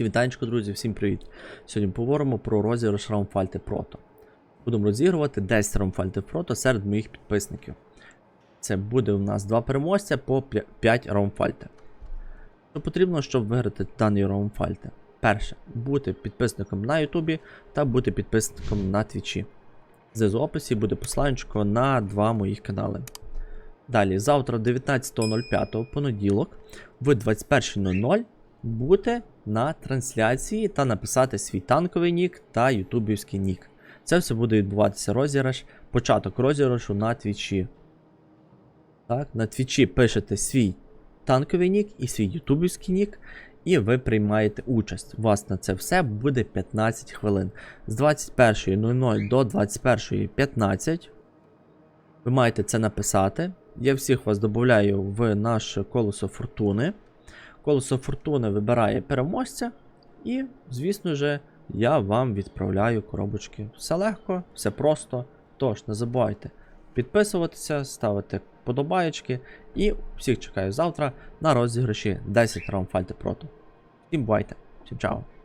Вітанечко, друзі, всім привіт. Сьогодні поговоримо про розіграш Раумфальти Прото. Будемо розігрувати 10 Раумфальти Прото серед моїх підписників. Це буде у нас два переможця по 5 Раумфальти. Що потрібно, щоб виграти даний Раумфальти? Перше, бути підписником на Ютубі та бути підписником на Твічі. Знизу в описі буде посиланнячко на два моїх канали. Далі, завтра, 19.05 понеділок, в 21.00 бути на трансляції та написати свій танковий нік та ютубівський нік. Це все буде відбуватися розіграш, початок розіграшу на твічі. Так, на твічі пишете свій танковий нік і свій ютубівський нік, і ви приймаєте участь. У вас на це все буде 15 хвилин. З 21.00 до 21.15 ви маєте це написати. Я всіх вас додаю в наше колесо фортуни. Колесо фортуни вибирає переможця, і, звісно ж, я вам відправляю коробочки. Все легко, все просто. Тож, не забувайте підписуватися, ставити подобаєчки. І всіх чекаю завтра на розіграші 10 Раумфальти Прото. Всім бувайте, всім чао!